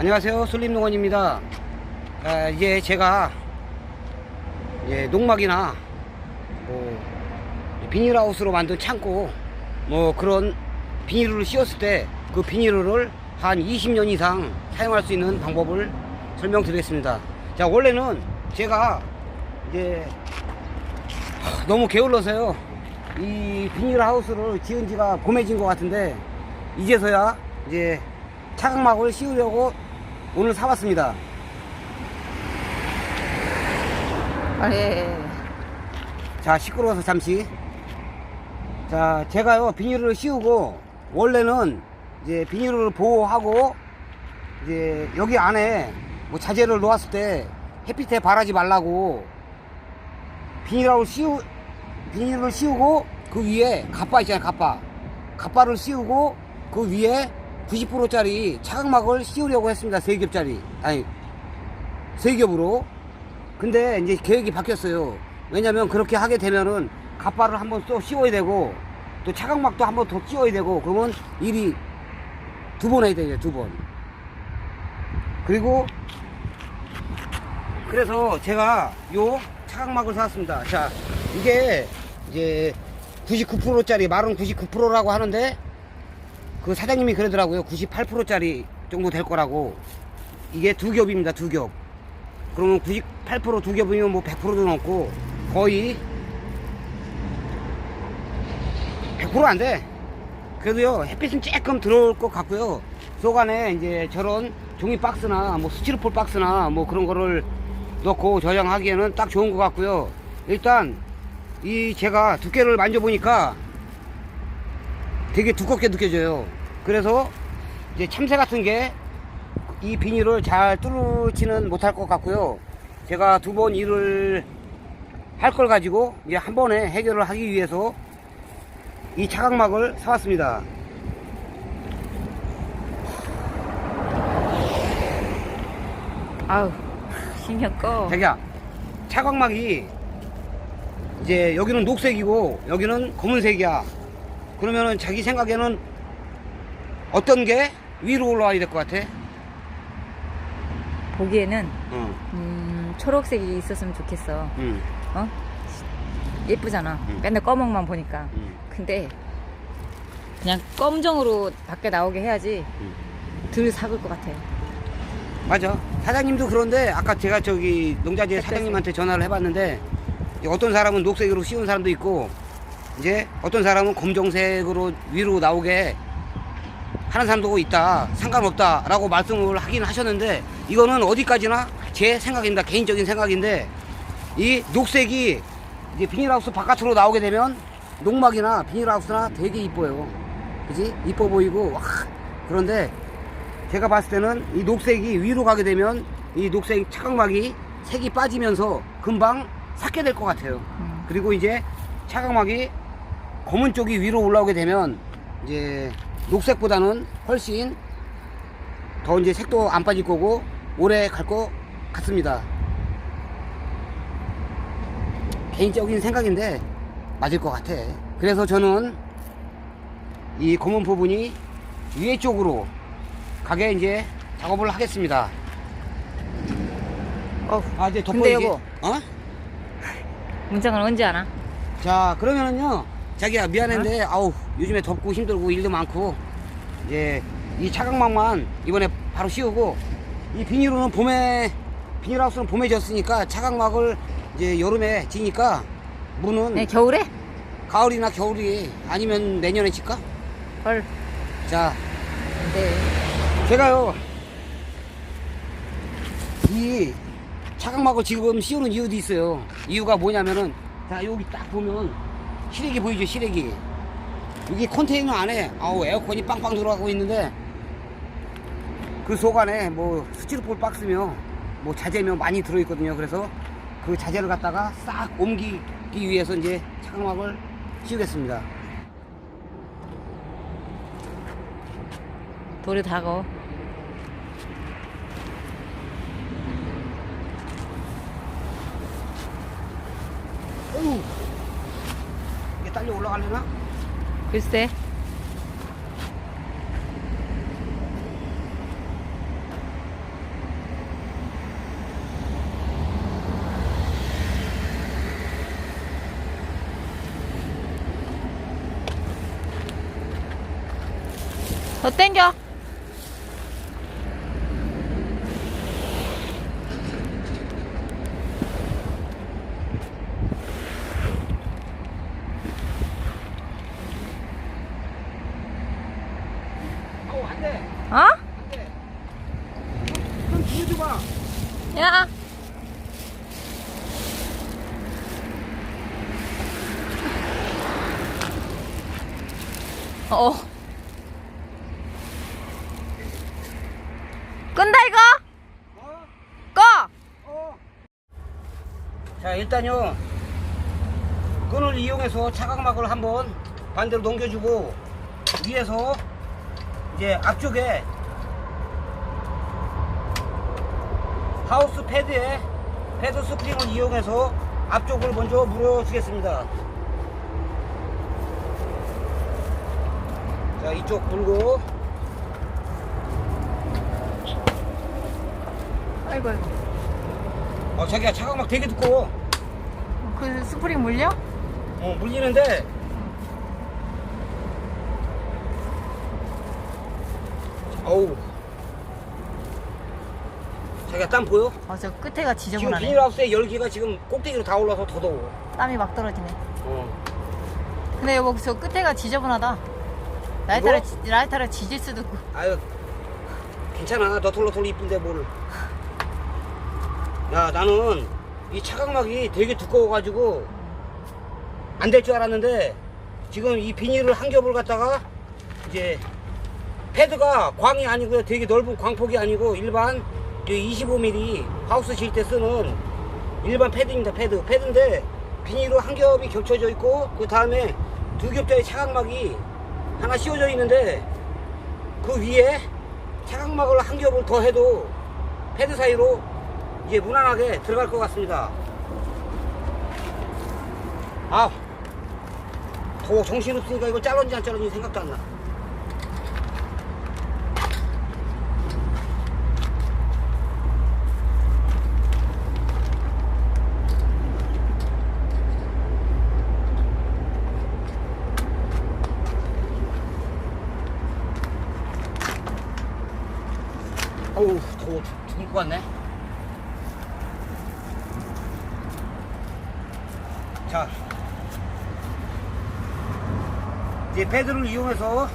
안녕하세요. 슬림농원입니다. 아, 이제 제가 이제 농막이나 뭐 비닐하우스로 만든 창고 뭐 그런 비닐을 씌웠을 때 그 비닐을 한 20년 이상 사용할 수 있는 방법을 설명드리겠습니다. 자, 원래는 제가 이제 하, 너무 게을러서요. 이 비닐하우스를 지은 지가 봄해진 것 같은데 이제서야 이제 차각막을 씌우려고 오늘 사왔습니다. 아, 예. 자, 시끄러워서 잠시. 자, 제가요, 비닐을 씌우고, 원래는 이제 비닐을 보호하고, 이제 여기 안에 뭐 자재를 놓았을 때 햇빛에 바라지 말라고 비닐하고 씌우, 비닐을 씌우고 그 위에 갑바 있잖아요, 갑바. 갑바를 씌우고 그 위에 90%짜리 차각막을 씌우려고 했습니다, 세 겹짜리. 아니, 세 겹으로. 근데 이제 계획이 바뀌었어요. 왜냐면 그렇게 하게 되면은 갑바를 한번 또 씌워야 되고 또 차각막도 한번 더 씌워야 되고 그러면 일이 두 번 해야 되죠, 두 번. 그리고 그래서 제가 요 차각막을 사왔습니다. 자, 이게 이제 99%짜리 말은 99%라고 하는데 그 사장님이 그러더라고요. 98%짜리 정도 될 거라고. 이게 두 겹입니다, 두 겹. 그러면 98%두 겹이면 뭐 100%도 넘고 거의 100%안 돼. 그래도요 햇빛은 조금 들어올 것 같고요. 속 안에 이제 저런 종이 박스나 뭐 스티로폴 박스나 뭐 그런 거를 넣고 저장하기에는 딱 좋은 것 같고요. 일단 이 제가 두께를 만져보니까 되게 두껍게 느껴져요. 그래서 이제 참새 같은 게 이 비닐을 잘 뚫지는 못할 것 같고요. 제가 두 번 일을 할 걸 가지고 이제 한 번에 해결을 하기 위해서 이 차각막을 사왔습니다. 아우, 신경 꺼. 자기야, 차각막이 이제 여기는 녹색이고 여기는 검은색이야. 그러면은 자기 생각에는 어떤 게 위로 올라와야 될 것 같아? 보기에는, 응, 음, 초록색이 있었으면 좋겠어. 응, 어? 예쁘잖아. 응. 맨날 검은만 보니까. 응. 근데, 그냥 검정으로 밖에 나오게 해야지 응. 덜 삭을 것 같아. 맞아. 사장님도 그런데 아까 제가 저기 농자재? 사장님한테 전화를 해봤는데 어떤 사람은 녹색으로 씌운 사람도 있고 이제 어떤 사람은 검정색으로 위로 나오게 하는 사람도 있다. 상관없다라고 말씀을 하긴 하셨는데 이거는 어디까지나 제 생각입니다. 개인적인 생각인데 이 녹색이 이제 비닐하우스 바깥으로 나오게 되면 농막이나 비닐하우스나 되게 이뻐요. 그지? 이뻐 보이고 와, 그런데 제가 봤을 때는 이 녹색이 위로 가게 되면 이 녹색 차각막이 색이 빠지면서 금방 삭게 될 것 같아요. 음. 그리고 이제 차각막이 검은 쪽이 위로 올라오게 되면 이제 녹색보다는 훨씬 더 이제 색도 안 빠질 거고 오래 갈 것 같습니다. 개인적인 생각인데 맞을 것 같아. 그래서 저는 이 검은 부분이 위에 쪽으로 가게 이제 작업을 하겠습니다. 어, 아, 이제 근데 덮어야지. 여보. 어? 문장은 언제 하나? 자, 그러면은요, 자기야, 미안한데, 어? 아우, 요즘에 덥고 힘들고 일도 많고, 이제, 이 차각막만 이번에 바로 씌우고, 이 비닐은 봄에, 비닐하우스는 봄에 졌으니까 차각막을 이제 여름에 지니까, 문은 네, 겨울에? 가을이나 겨울이 아니면 내년에 칠까? 헐. 자, 네. 제가요, 이 차각막을 지금 씌우는 이유도 있어요. 이유가 뭐냐면은, 자, 여기 딱 보면, 시래기 보이죠, 시래기. 여기 컨테이너 안에, 아우, 에어컨이 빵빵 들어가고 있는데, 그 속 안에 뭐, 스티로폴 박스며, 뭐, 자재며 많이 들어있거든요. 그래서 그 자재를 갖다가 싹 옮기기 위해서 이제 차각막을 씌우겠습니다. 돌이 다거. 어 이렇게 딸려 올라가려나? 글쎄. 더 땡겨. 일단요 끈을 이용해서 차각막을 한번 반대로 넘겨주고 위에서 이제 앞쪽에 하우스 패드에 패드 스프링을 이용해서 앞쪽을 먼저 물어주겠습니다. 자 이쪽 물고. 아이고 아이고. 어 자기야 차각막 되게 두꺼워 그 스프링 물려? 어, 물리는데 어우 자기가 땀 보여? 어, 저 끝에가 지금 지저분하네. 비닐하우스의 열기가 지금 꼭대기로 다 올라서 더 더워 땀이 막 떨어지네. 어. 근데 여보 저 끝에가 지저분하다. 라이터를? 지- 라이터를 지질 수도 있고. 아유 괜찮아 너털너털 이쁜데 뭘 야, 나는 이 차각막이 되게 두꺼워가지고 안 될 줄 알았는데 지금 이 비닐을 한 겹을 갖다가 이제 패드가 광이 아니고요. 되게 넓은 광폭이 아니고 일반 25mm 하우스 질 때 쓰는 일반 패드입니다. 패드. 패드인데 비닐로 한 겹이 겹쳐져 있고 그 다음에 두 겹짜리 차각막이 하나 씌워져 있는데 그 위에 차각막을 한 겹을 더 해도 패드 사이로 이제 무난하게 들어갈 것 같습니다. 아, 더워 정신 없으니까 이거 잘랐는지 안 잘랐는지 생각도 안 나. 어우, 더워 죽- 죽을 것 같네. 자, 이제 패드를 이용해서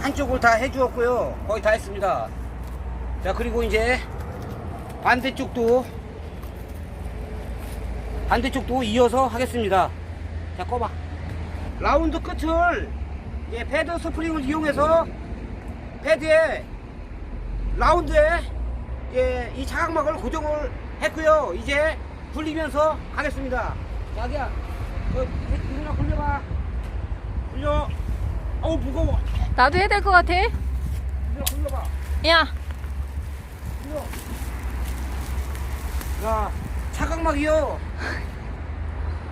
한쪽을 다 해주었고요. 거의 다 했습니다. 자, 그리고 이제 반대쪽도 반대쪽도 이어서 하겠습니다. 자, 꺼봐. 라운드 끝을 이제 패드 스프링을 이용해서 패드에 라운드에 예, 이 차각막을 고정을 했고요. 이제 굴리면서 하겠습니다. 자기야, 그 이거나 굴려봐. 굴려. 어우 무거워. 나도 해야 될 것 같아. 굴려, 굴려봐. 야. 굴려. 야, 차각막이요.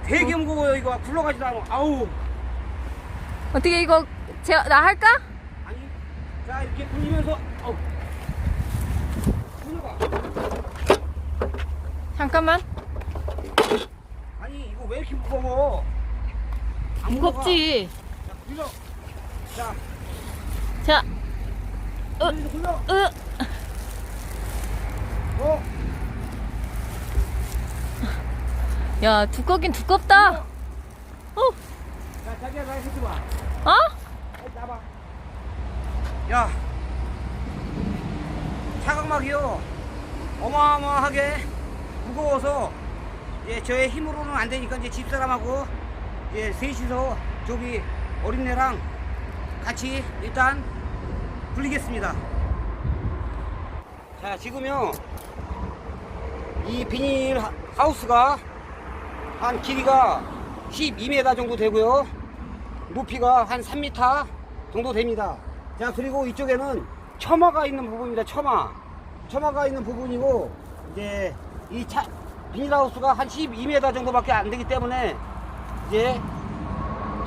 되게 무거워요 이거 굴러가지도 않아. 아우. 어떻게 이거 제가 나 할까? 아니, 자 이렇게 굴리면서. 어우. 굴려봐. 잠깐만. 왜 이렇게 무거워? 안 무겁지. 자, 굴려. 자, 자. 어. 굴려, 굴려. 으. 어. 야 두껍긴 두껍다. 어. 자, 자기야 나 해줘 봐. 어? 어, 나봐. 야, 차각막이요. 어마어마하게 무거워서 예, 저의 힘으로는 안 되니까 이제 집사람하고 예, 셋이서 저기 어린애랑 같이 일단 굴리겠습니다. 자, 지금요. 이 비닐 하- 하우스가 한 길이가 12m 정도 되고요. 높이가 한 3m 정도 됩니다. 자, 그리고 이쪽에는 처마가 있는 부분입니다. 처마. 처마가 있는 부분이고, 이제 이 차, 비닐하우스가 한 12m 정도밖에 안 되기 때문에, 이제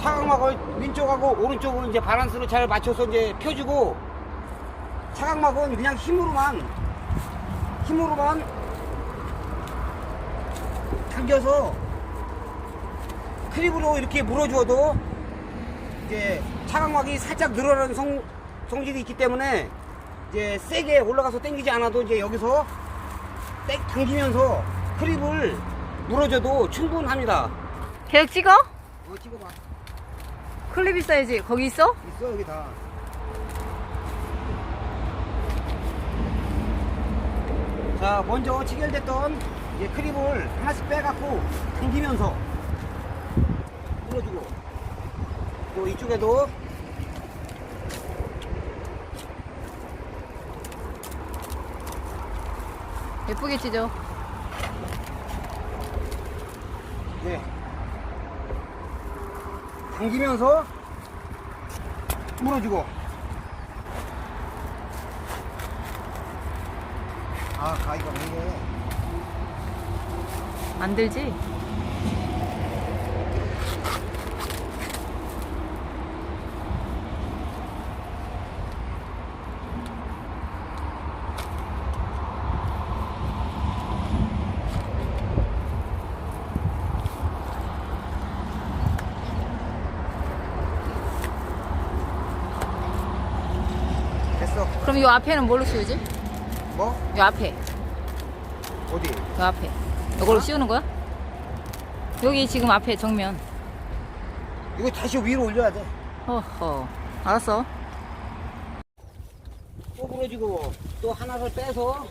차각막을 왼쪽하고 오른쪽으로 이제 바란스를 잘 맞춰서 이제 펴주고, 차각막은 그냥 힘으로만, 힘으로만 당겨서 크립으로 이렇게 물어주어도 이제 차각막이 살짝 늘어나는 성, 성질이 있기 때문에 이제 세게 올라가서 당기지 않아도 이제 여기서 땡 당기면서 크립을 물어줘도 충분합니다. 계속 찍어? 어, 찍어봐. 클립 있어야지. 거기 있어? 있어 여기 다. 자 먼저 체결됐던 이제 크립을 하나씩 빼갖고 당기면서 눌러주고 또 이쪽에도 예쁘게 찢어. 네 당기면서 물어주고 아 가위가 이게 안 들지? 됐어 그럼 이 앞에는 뭘로 씌우지? 뭐이 앞에. 어디 이 앞에. 이걸로 씌우는 거야? 여기 지금 앞에 정면. 이거 다시 위로 올려야 돼 허허. 알았어. 또 부러지고 또 하나를 빼서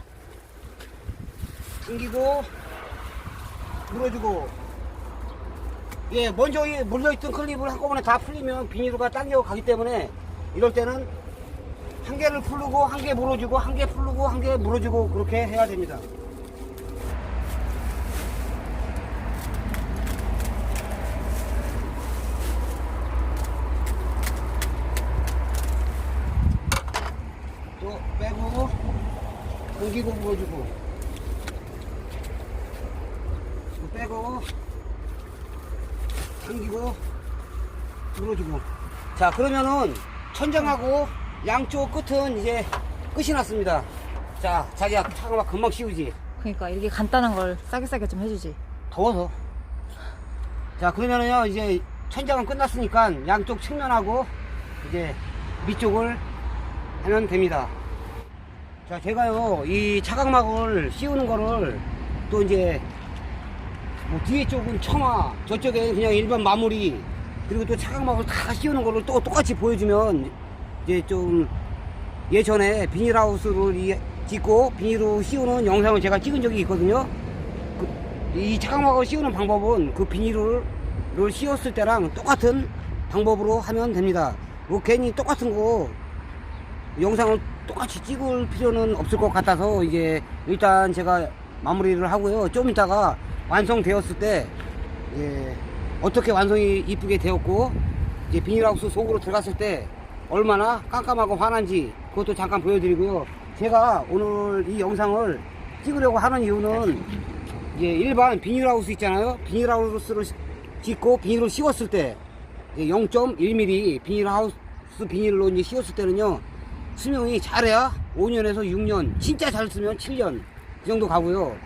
당기고 물어주고 예 먼저 이 물려있던 클립을 한꺼번에 다 풀리면 비닐가 당겨 가기 때문에 이럴 때는 한 개를 풀고 한 개 물어주고 한 개 풀고 한 개 물어주고 그렇게 해야 됩니다. 또 빼고 당기고 물어주고. 또 빼고 당기고 물어주고. 자 그러면은 천장하고 양쪽 끝은 이제 끝이 났습니다. 자 자기야 잠깐만 금방 씌우지? 그러니까 이렇게 간단한 걸 싸게 싸게 좀 해주지. 더워서. 자 그러면은요 이제 천장은 끝났으니까 양쪽 측면하고 이제 밑쪽을 하면 됩니다. 자 제가요 이 차각막을 씌우는 거를 또 이제 뭐 뒤에 쪽은 청아 저쪽에 그냥 일반 마무리 그리고 또 차각막을 다 씌우는 거를 또 똑같이 보여주면 이제 좀 예전에 비닐하우스를 이- 짓고 비닐로 씌우는 영상을 제가 찍은 적이 있거든요 그, 이 차각막을 씌우는 방법은 그 비닐을 를 씌웠을 때랑 똑같은 방법으로 하면 됩니다. 뭐 괜히 똑같은 거 영상을 똑같이 찍을 필요는 없을 것 같아서 이제 일단 제가 마무리를 하고요. 좀 이따가 완성되었을 때 예, 어떻게 완성이 이쁘게 되었고 이제 비닐하우스 속으로 들어갔을 때 얼마나 깜깜하고 환한지 그것도 잠깐 보여드리고요. 제가 오늘 이 영상을 찍으려고 하는 이유는 이제 일반 비닐하우스 있잖아요. 비닐하우스를 짓고 비닐을 씌웠을 때 0.1mm 비닐하우스 비닐로 이제 씌웠을 때는요 수명이 잘해야 5년에서 6년 진짜 잘 쓰면 7년 그 정도 가고요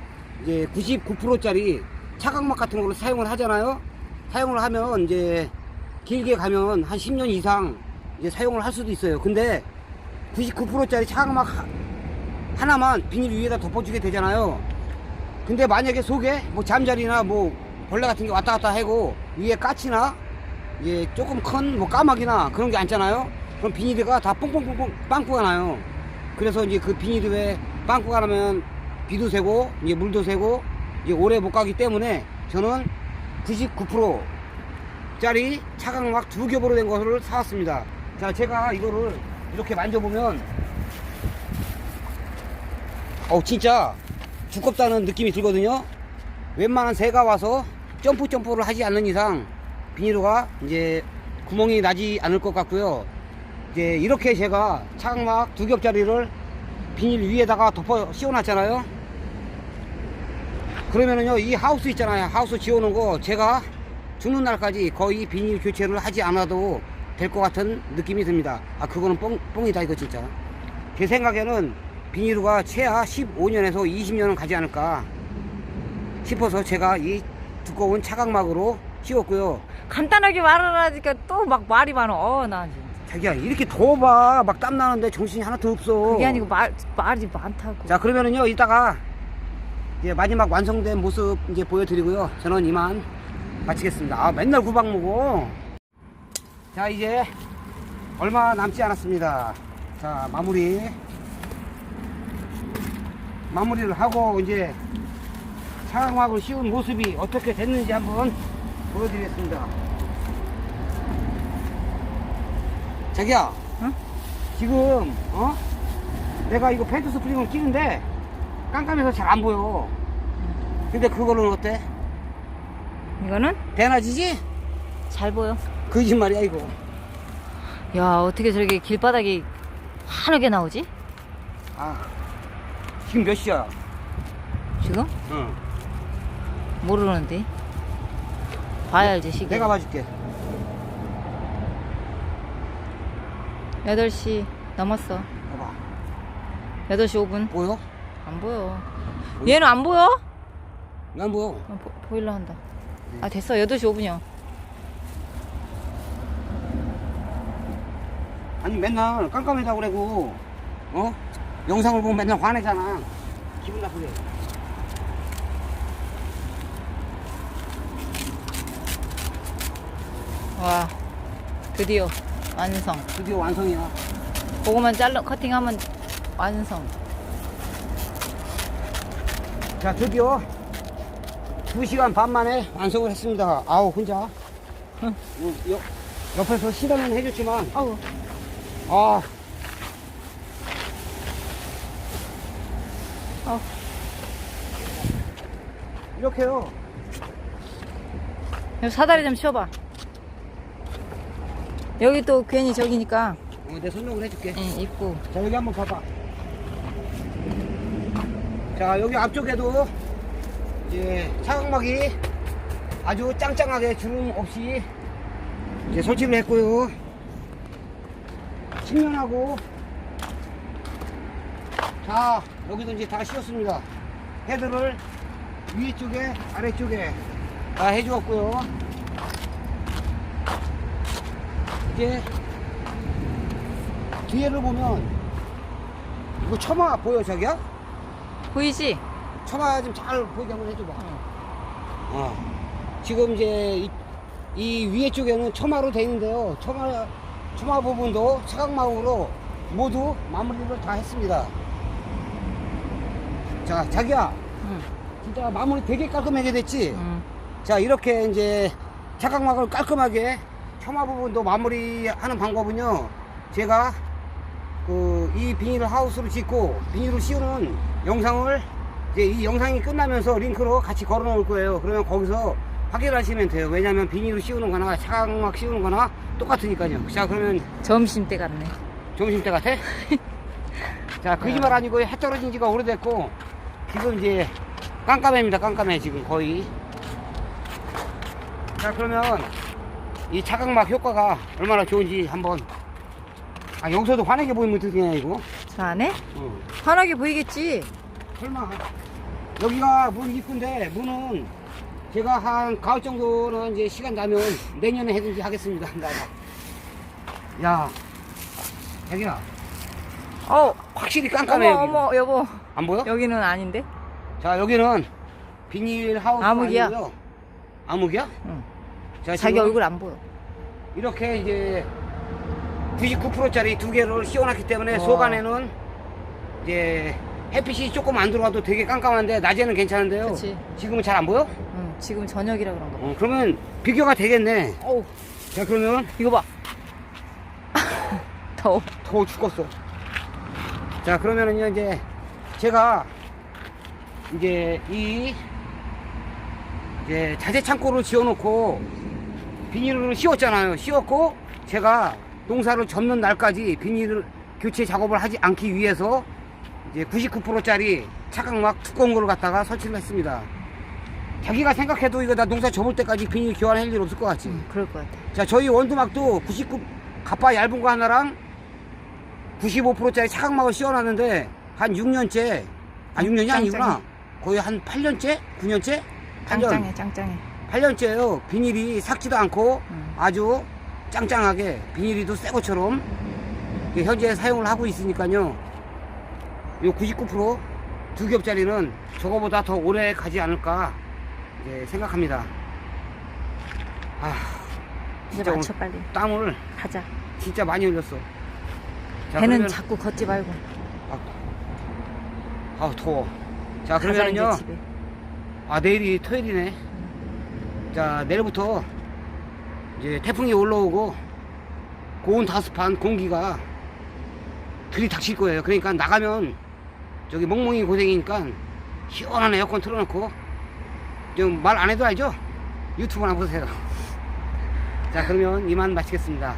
이제 99%짜리 차각막 같은 거를 사용을 하잖아요 사용을 하면 이제 길게 가면 한 10년 이상 이제 사용을 할 수도 있어요 근데 99%짜리 차각막 하- 하나만 비닐 위에다 덮어주게 되잖아요 근데 만약에 속에 뭐 잠자리나 뭐 벌레 같은 게 왔다 갔다 하고 위에 까치나 이제 조금 큰 뭐 까마귀나 그런 게 앉잖아요. 그럼 비닐가 다 뽕뽕뽕뽕 빵꾸가 나요. 그래서 이제 그 비닐에 빵꾸가 나면 비도 새고 이제 물도 새고 이제 오래 못 가기 때문에 저는 99% 짜리 차각막 두 겹으로 된 것을 사왔습니다. 자, 제가 이거를 이렇게 만져보면 어 진짜 두껍다는 느낌이 들거든요. 웬만한 새가 와서 점프 점프를 하지 않는 이상 비닐로가 이제 구멍이 나지 않을 것 같고요. 이제 이렇게 제가 차각막 두 겹짜리를 비닐 위에다가 덮어 씌워놨잖아요. 그러면은요 이 하우스 있잖아요 하우스 지어놓은 거 제가 죽는 날까지 거의 비닐 교체를 하지 않아도 될 것 같은 느낌이 듭니다. 아 그거는 뻥, 뻥이다 이거 진짜. 제 생각에는 비닐루가 최하 15년에서 20년은 가지 않을까 싶어서 제가 이 두꺼운 차각막으로 씌웠고요. 간단하게 말을 하니까 또 막 말이 많어. 어, 나 진짜. 자기야 이렇게 더워봐 막 땀 나는데 정신이 하나도 없어 그게 아니고 말 말이 많다고. 자 그러면은요 이따가 이제 마지막 완성된 모습 이제 보여드리고요 저는 이만 마치겠습니다 아 맨날 구박 먹어 자 이제 얼마 남지 않았습니다. 자 마무리. 마무리를 하고 이제 차광막을 씌운 모습이 어떻게 됐는지 한번 보여드리겠습니다. 자기야. 응? 지금 어? 내가 이거 펜트 스프링을 끼는데 깜깜해서 잘 안 보여. 근데 그거는 어때? 이거는? 대낮이지? 잘 보여. 거짓말이야 이거 야 어떻게 저렇게 길바닥이 환하게 나오지? 아 지금 몇 시야 지금 응 모르는데. 봐야 알지 시계. 내가 봐줄게 8시 넘었어. 봐봐 8시 5분. 보여 안 보여. 얘는 안 보여? 난 보여 어, 보, 보일러 한다. 아 됐어 8시 5분이요. 아니 맨날 깜깜하다고 그래고 어? 영상을 보면 맨날 화내잖아. 기분 나쁘게. 와 드디어 완성. 드디어 완성이야. 그거만 잘라 커팅하면 완성. 자 드디어 2시간 반 만에 완성을 했습니다. 아우 혼자. 응. 어, 여- 옆에서 시간은 해줬지만 아우 아 어. 이렇게요 여기 사다리 좀 치워봐. 여기 또 괜히 저기니까 어, 내 설명을 해줄게 응, 입구. 자 여기 한번 봐봐 자 여기 앞쪽에도 이제 차각막이 아주 짱짱하게 주름 없이 이제 설치를 했고요 측면하고 자 여기도 이제 다 씌웠습니다 헤드를 위쪽에 아래쪽에 다 해주었고요 이제 뒤에를 보면 이거 처마 보여 자기야? 보이지? 처마 좀 잘 보이게 한번 해줘봐 어. 지금 이제 이, 이 위에 쪽에는 처마로 돼 있는데요 처마 처마 부분도 차각망으로 모두 마무리를 다 했습니다 자 자기야 응. 진짜 마무리 되게 깔끔하게 됐지 응. 자 이렇게 이제 차각막을 깔끔하게 처마 부분도 마무리하는 방법은요 제가 그 이 비닐 하우스를 짓고 비닐을 씌우는 영상을 이제 이 영상이 끝나면서 링크로 같이 걸어 놓을 거예요 그러면 거기서 확인하시면 돼요 왜냐면 비닐을 씌우는 거나 차각막 씌우는 거나 똑같으니까요 자 그러면 점심 때 갔네. 점심 때 같아? 자 거짓말 아니고 해 떨어진 지가 오래됐고 지금 이제 깜깜해입니다 깜깜해 지금 거의 자 그러면 이 차각막 효과가 얼마나 좋은지 한번 아 여기서도 환하게 보이면 어떡하냐 이거 저 안에? 어. 환하게 보이겠지? 설마 여기가 문 입구인데 문은 제가 한 가을 정도는 이제 시간 나면 내년에 해든지 하겠습니다 야 자기야 어. 확실히 깜깜해 어머 여기. 어머 여보. 안 보여? 여기는 아닌데? 자 여기는 비닐 하우스 암흑이야? 아니고요. 암흑이야? 응. 자, 자기 지금 얼굴 안 보여. 이렇게 이제 99%짜리 두 개를 씌워놨기 때문에 와. 속 안에는 이제 햇빛이 조금 안 들어와도 되게 깜깜한데 낮에는 괜찮은데요. 그치. 지금은 잘 안 보여? 응. 지금 저녁이라 그런가 봐. 어, 그러면 비교가 되겠네. 어우. 자 그러면 이거 봐. 더워. 더워 죽겠어. 자 그러면은요 이제 제가 이제 이 이제 자재 창고를 지어놓고 비닐을 씌웠잖아요. 씌웠고 제가 농사를 접는 날까지 비닐 교체 작업을 하지 않기 위해서 이제 99%짜리 차각막 두꺼운 거를 갖다가 설치를 했습니다. 자기가 생각해도 이거 나 농사 접을 때까지 비닐 교환할 일 없을 것 같지. 응. 그럴 것 같아. 자, 저희 원두막도 99 가빠 얇은 거 하나랑 95%짜리 차각막을 씌워놨는데 한 6년째, 아 6년이 아니구나. 거의 한 8년째, 9년째, 8년, 짱짱해 짱짱해. 8년째요. 비닐이 삭지도 않고 응. 아주 짱짱하게 비닐이도 새 것처럼 현재 사용을 하고 있으니까요. 요 99%두 겹짜리는 저거보다 더 오래 가지 않을까 이제 생각합니다. 아, 진짜 맞춰 오늘 빨리. 땀을 가자. 진짜 많이 흘렸어. 자, 배는 그러면- 자꾸 걷지 말고. 아, 아 더워. 자 가자 그러면요. 집에. 아 내일이 토요일이네. 자 내일부터 이제 태풍이 올라오고 고온 다습한 공기가 들이닥칠 거예요. 그러니까 나가면 저기 멍멍이 고생이니까 시원한 에어컨 틀어놓고 좀 말 안 해도 알죠? 유튜브나 보세요. 자 그러면 이만 마치겠습니다.